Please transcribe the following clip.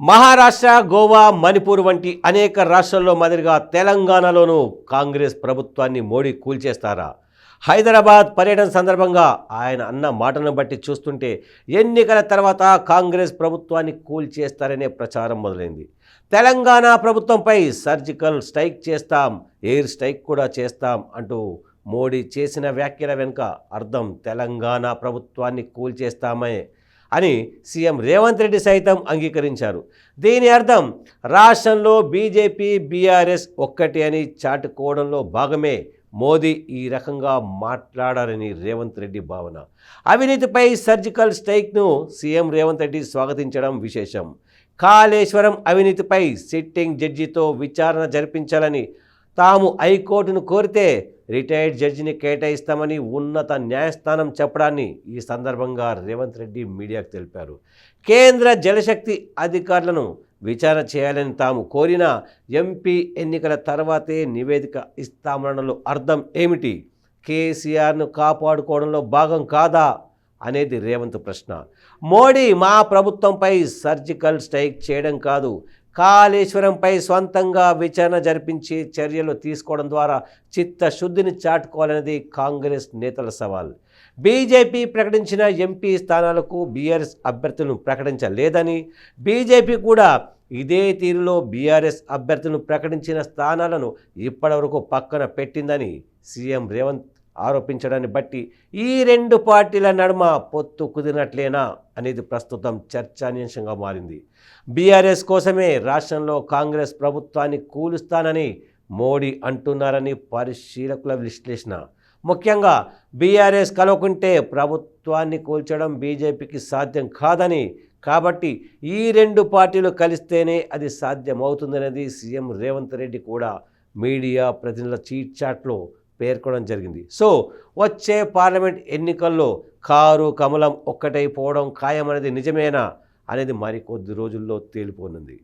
మహారాష్ట్ర గోవా మణిపూర్ వంటి అనేక రాష్ట్రాల్లో మాదిరిగా తెలంగాణలోనూ కాంగ్రెస్ ప్రభుత్వాన్ని మోడీ కూల్చేస్తారా? హైదరాబాద్ పర్యటన సందర్భంగా ఆయన అన్న మాటను బట్టి చూస్తుంటే ఎన్నికల తర్వాత కాంగ్రెస్ ప్రభుత్వాన్ని కూల్చేస్తారనే ప్రచారం మొదలైంది. తెలంగాణ ప్రభుత్వంపై సర్జికల్ స్ట్రైక్ చేస్తాం ఎయిర్ స్ట్రైక్ కూడా చేస్తాం అంటూ మోడీ చేసిన వ్యాఖ్యల వెనుక అర్థం తెలంగాణ ప్రభుత్వాన్ని కూల్చేస్తామే అని సీఎం రేవంత్ రెడ్డి సైతం అంగీకరించారు. దీని అర్థం రాష్ట్రంలో బీజేపీ బీఆర్ఎస్ ఒక్కటి అని చాటుకోవడంలో భాగమే మోదీ ఈ రకంగా మాట్లాడారని రేవంత్ రెడ్డి భావన. అవినీతిపై సర్జికల్ స్ట్రైక్ను సీఎం రేవంత్ రెడ్డి స్వాగతించడం విశేషం. కాళేశ్వరం అవినీతిపై సిట్టింగ్ జడ్జితో విచారణ జరిపించాలని తాము హైకోర్టును కోరితే రిటైర్డ్ జడ్జిని కేటాయిస్తామని ఉన్నత న్యాయస్థానం చెప్పడాన్ని ఈ సందర్భంగా రేవంత్ రెడ్డి మీడియాకు తెలిపారు. కేంద్ర జలశక్తి అధికారులను విచారణ చేయాలని తాము కోరిన ఎంపీ ఎన్నికల తర్వాతే నివేదిక ఇస్తామనడంలో అర్థం ఏమిటి? కేసీఆర్ను కాపాడుకోవడంలో భాగం కాదా? అనేది రేవంత్ ప్రశ్న. మోడీ మా ప్రభుత్వంపై సర్జికల్ స్ట్రైక్ చేయడం కాదు. కాళేశ్వరంపై స్వంతంగా విచారణ జరిపించి చర్యలు తీసుకోవడం ద్వారా చిత్తశుద్ధిని చాటుకోవాలనేది కాంగ్రెస్ నేతల సవాల్. బీజేపీ ప్రకటించిన ఎంపీ స్థానాలకు బీఆర్ఎస్ అభ్యర్థులను ప్రకటించలేదని బీజేపీ కూడా ఇదే తీరులో బీఆర్ఎస్ అభ్యర్థులను ప్రకటించిన స్థానాలను ఇప్పటివరకు పక్కన పెట్టిందని సీఎం రేవంత్ ఆరోపించడాన్ని బట్టి ఈ రెండు పార్టీల నడుమ పొత్తు కుదిరినట్లేనా అనేది ప్రస్తుతం చర్చానీయాంశంగా మారింది. బీఆర్ఎస్ కోసమే రాష్ట్రంలో కాంగ్రెస్ ప్రభుత్వాన్ని కూలుస్తానని మోడీ అంటున్నారని పరిశీలకుల విశ్లేషణ. ముఖ్యంగా బీఆర్ఎస్ కలవకుంటే ప్రభుత్వాన్ని కూల్చడం బీజేపీకి సాధ్యం కాదని కాబట్టి ఈ రెండు పార్టీలు కలిస్తేనే అది సాధ్యమవుతుందనేది సీఎం రేవంత్ రెడ్డి కూడా మీడియా ప్రతినిధుల చీట్ చాట్లో పేర్కొనడం జరిగింది. సో వచ్చే పార్లమెంట్ ఎన్నికల్లో కారు కమలం ఒక్కటైపోవడం ఖాయమనేది నిజమేనా అనేది మరికొద్ది రోజుల్లో తేలిపోనుంది.